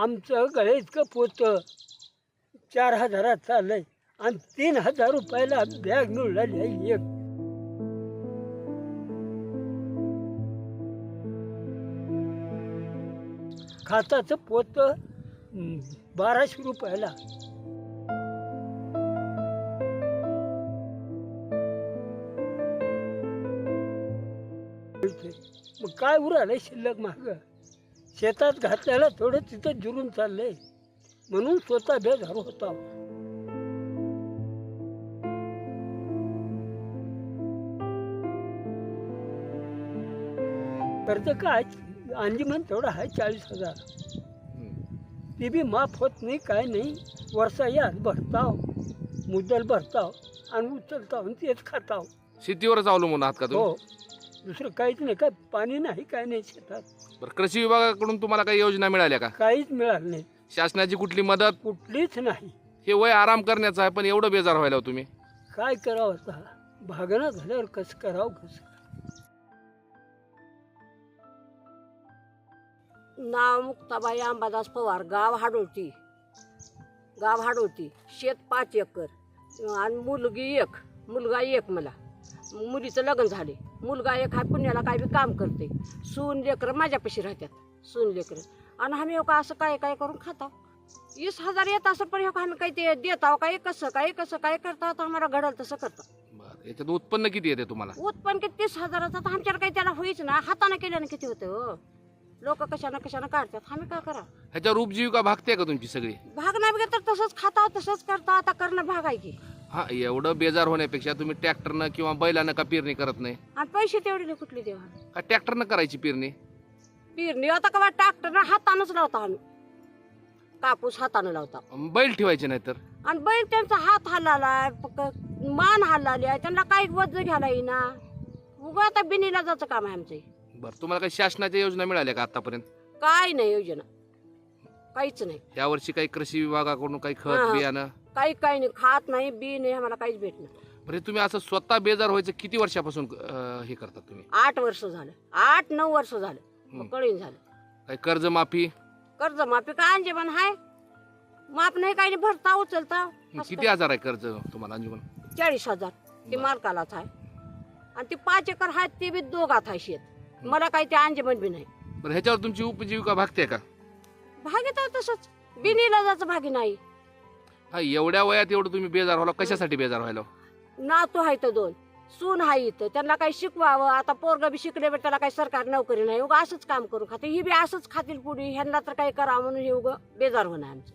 आमचं गळे इतकं पोतं. चार हजारात चाललंय. आणि तीन हजार रुपयाला बॅग मिळाली आहे एक. खाताचं पोत बाराशे रुपयाला. मग काय उरालंय शिल्लक माग? शेतात घातल्याला थोडं तिथं जिरून चाललंय. म्हणून स्वतः बेजार होता. कर्ज काय? अंजीमन तेवढं आहे चाळीस हजार. ते बी माफ होत नाही काय नाही. वर्षा या भरताव मुद्दल भरताव आणि उचलताव आणि तेच खाताव. शेतीवरच अवलंबून आहात का हो. तुम्ही दुसरं काहीच नाही. काय पाणी नाही काय नाही शेतात. बरं कृषी विभागाकडून तुम्हाला काही योजना मिळाल्या का? काहीच मिळालं नाही. शासनाची कुठली मदत? कुठलीच नाही. हे वय आराम करण्याचं आहे पण एवढं बेजार व्हायला हो तुम्ही. काय करावं आता? भागणं झाल्यावर कसं करावं कसं नाव मुक्ताबाई अंबादास पवार गाव हाडोटी. गाव हाडोटी. शेत पाच एकर. आणि मुलगी एक मुलगा एक मला. मुलीचं लग्न झाले. मुलगा एक हा पुण्याला काय बी काम करते. सून लेकरं माझ्यापाशी राहतात. सून लेकरं. आणि आम्ही हो का असं काय काय करून खाता वीस हजार येत असं पण हो का आम्ही काही ते देत आहो काय कसं काय कसं काय करता तर आम्हाला घडल तसं करता बरं याच्यात उत्पन्न किती येते तुम्हाला? उत्पन्न किती? तीस हजाराचं तर आमच्याला काही त्याला होईच ना. हाताने केल्यानं किती होतं हो? लोक कशानं कशानं काढतात? आम्ही काय करा ह्याच्यावर उपजीविका भागते का तुमची सगळी? भाग नाही तर तसंच खाता तसंच करता आता करणं भाग आहे की. हा एवढं बेजार होण्यापेक्षा तुम्ही ट्रॅक्टरनं किंवा बैलानं का पेरणी करत नाही? आणि पैसे तेवढे कुठले देवा. का ट्रॅक्टरनं करायची पेरणी? पेरणी आता कवा ट्रॅक्टर हातानंच लावता आम्ही. कापूस हातानं लावता. बैल ठेवायचे नाही तर आणि बैल त्यांचा हात हल्लालाय मान हल्लाली आहे त्यांना काही वज घ्यायला येईना. उगा आता बिनीला जायचं काम आहे आमचं. हे. बरं तुम्हाला काही शासनाच्या योजना मिळाल्या का आतापर्यंत? काय नाही योजना. काहीच नाही. यावर्षी काही कृषी विभागाकडून काही खत हा. बियाणं? काही काही नाही. खात नाही बी नाही आम्हाला काहीच भेटणार बरं हे तुम्ही असं स्वतः बेजार व्हायचं किती वर्षापासून अं, हे करतात तुम्ही? आठ वर्ष झालं. आठ नऊ वर्ष झालं. हम्म. कळीन झालं. काही कर्जमाफी? कर्ज माफी काय अंजेबन हाय? माप नाही काही नाही भरता उचलता. किती हजार आहे कर्ज तुम्हाला अंजुमन चाळीस हजार. ते बरं. मालकालाच आहे आणि ते पाच एकर आहेत ते बी दोघात आहे शेत. मला काही ते अंजेबन बी नाही. बरं ह्याच्यावर तुमची उपजीविका भागते का? भागीत आहे तसंच. बिनीला जायचं भागी नाही. हा एवढ्या वयात एवढं तुम्ही बेजार व्हायला कशासाठी बेजार व्हायला? नातू आहे तर दोन. सून आहे इथं. त्यांना काही शिकवावं. आता पोरग बी शिकले बी त्याला काही सरकार नोकरी नाही. उगा असंच काम करून खाते. ही बी असंच खातील पुढे ह्यांना तर काही करावं म्हणून हे उगं बेजार होणार आमचं.